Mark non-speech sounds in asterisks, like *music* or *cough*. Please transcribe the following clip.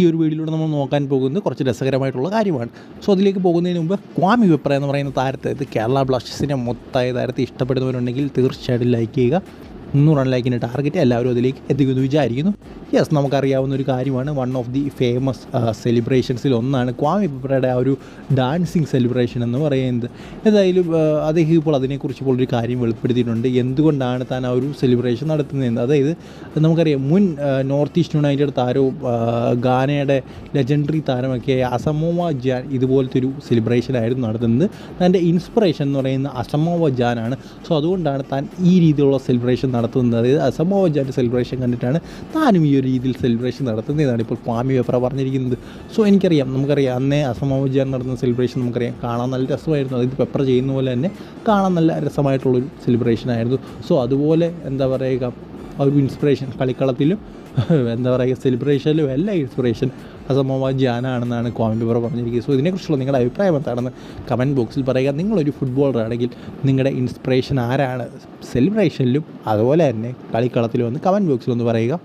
ഈ ഒരു വീഡിയോയിലൂടെ നമ്മൾ നോക്കാൻ പോകുന്നത് കുറച്ച് രസകരമായിട്ടുള്ള കാര്യമാണ്. സോ അതിലേക്ക് പോകുന്നതിന് മുമ്പ് ക്വാമി വിപ്ര എന്ന് പറയുന്ന താരത്തെ ഇത് കേരള ബ്ലാസ്റ്റേഴ്സിനെ മൊത്തമായ താരത്തെ ഇഷ്ടപ്പെടുന്നവരുണ്ടെങ്കിൽ തീർച്ചയായിട്ടും ലൈക്ക് ചെയ്യുക. മുന്നൂറ് റൺ ടാർഗറ്റ് എല്ലാവരും അതിലേക്ക് എത്തിക്കുമെന്ന് വിചാരിക്കുന്നു. യെസ് നമുക്കറിയാവുന്ന ഒരു കാര്യമാണ്. വൺ ഓഫ് ദി ഫേമസ് സെലിബ്രേഷൻസിൽ ഒന്നാണ് ക്വാമി പിപ്രയുടെ ആ ഒരു ഡാൻസിങ് സെലിബ്രേഷൻ എന്ന് പറയുന്നത്. എന്തായാലും ആ, അദ്ദേഹം ഇപ്പോൾ അതിനെക്കുറിച്ച് ഇപ്പോൾ ഒരു കാര്യം വെളിപ്പെടുത്തിയിട്ടുണ്ട്. എന്തുകൊണ്ടാണ് താൻ ആ ഒരു സെലിബ്രേഷൻ നടത്തുന്നത് അതായത് നമുക്കറിയാം മുൻ നോർത്ത് ഈസ്റ്റ് യുണൈറ്റഡ് താരവും ഗാനയുടെ ലെജൻഡറി താരമൊക്കെ അസമോവ ജാൻ ഇതുപോലത്തെ ഒരു സെലിബ്രേഷൻ ആയിരുന്നു നടത്തുന്നത്. തന്റെ ഇൻസ്പിറേഷൻ എന്ന് പറയുന്ന അസമോവ ജാനാണ്. സോ അതുകൊണ്ടാണ് താൻ ഈ രീതിയിലുള്ള സെലിബ്രേഷൻ നടത്തുന്നത്. അസമോവ സെലിബ്രേഷൻ കണ്ടിട്ടാണ് താനും ഈ ഒരു രീതിയിൽ സെലിബ്രേഷൻ നടത്തുന്നതാണ് ഇപ്പോൾ സ്വാമി പേപ്പറ പറഞ്ഞിരിക്കുന്നത്. സോ എനിക്കറിയാം നമുക്കറിയാം അന്നേ അസമോവ നടന്ന സെലിബ്രേഷൻ നമുക്കറിയാം. കാണാൻ നല്ല രസമായിരുന്നു. അതായത് പെപ്പർ ചെയ്യുന്ന പോലെ തന്നെ കാണാൻ നല്ല രസമായിട്ടുള്ളൊരു സെലിബ്രേഷൻ ആയിരുന്നു. സോ അതുപോലെ എന്താ പറയുക ഒരു ഇൻസ്പിറേഷൻ കളിക്കളത്തിലും *laughs* എന്താ പറയുക സെലിബ്രേഷനിലും എല്ലാം ഇൻസ്പിറേഷൻ അസമോവ ജാനാണെന്നാണ് ക്വാമി പേപ്പർ പറഞ്ഞിരിക്കുന്നത്. സോ ഇതിനെക്കുറിച്ചുള്ള നിങ്ങളുടെ അഭിപ്രായം എന്താണെന്ന് കമന്റ് ബോക്സിൽ പറയുക. നിങ്ങളൊരു ഫുട്ബോളർ ആണെങ്കിൽ നിങ്ങളുടെ ഇൻസ്പിറേഷൻ ആരാണ്? സെലിബ്രേഷനിലും അതുപോലെ തന്നെ കളിക്കളത്തിലും ഒന്ന് കമന്റ് ബോക്സിൽ ഒന്ന് പറയുക.